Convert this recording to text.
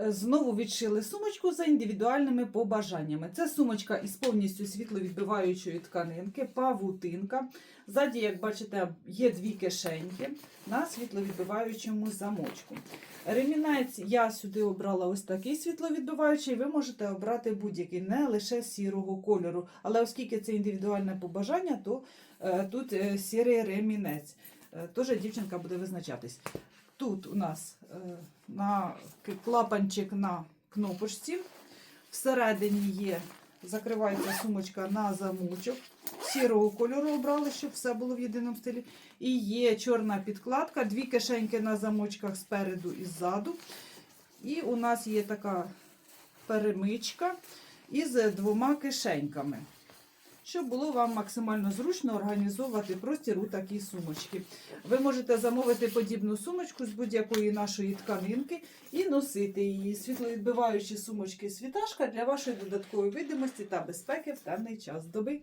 Е, Знову відшили сумочку за індивідуальними побажаннями. Це сумочка із повністю світловідбиваючої тканинки, павутинка. Ззаді, як бачите, є дві кишеньки на світловідбиваючому замочку. Ремінець я сюди обрала ось такий світловідбиваючий. Ви можете обрати будь-який, не лише сірого кольору. Але оскільки це індивідуальне побажання, то е, тут е, сірий ремінець. Тож дівчинка буде визначатись. Тут у нас е, на клапанчик на кнопочці. Всередині є, закривається сумочка на замочок. Сірого кольору обрали, щоб все було в єдиному стилі. І є чорна підкладка, дві кишеньки на замочках спереду і ззаду. І у нас є така перемичка із двома кишеньками. Щоб було вам максимально зручно організовувати простір у такій сумочці. Ви можете замовити подібну сумочку з будь-якої нашої тканинки і носити її. Світловідбиваючі сумочки світашка для вашої додаткової видимості та безпеки в темний час доби.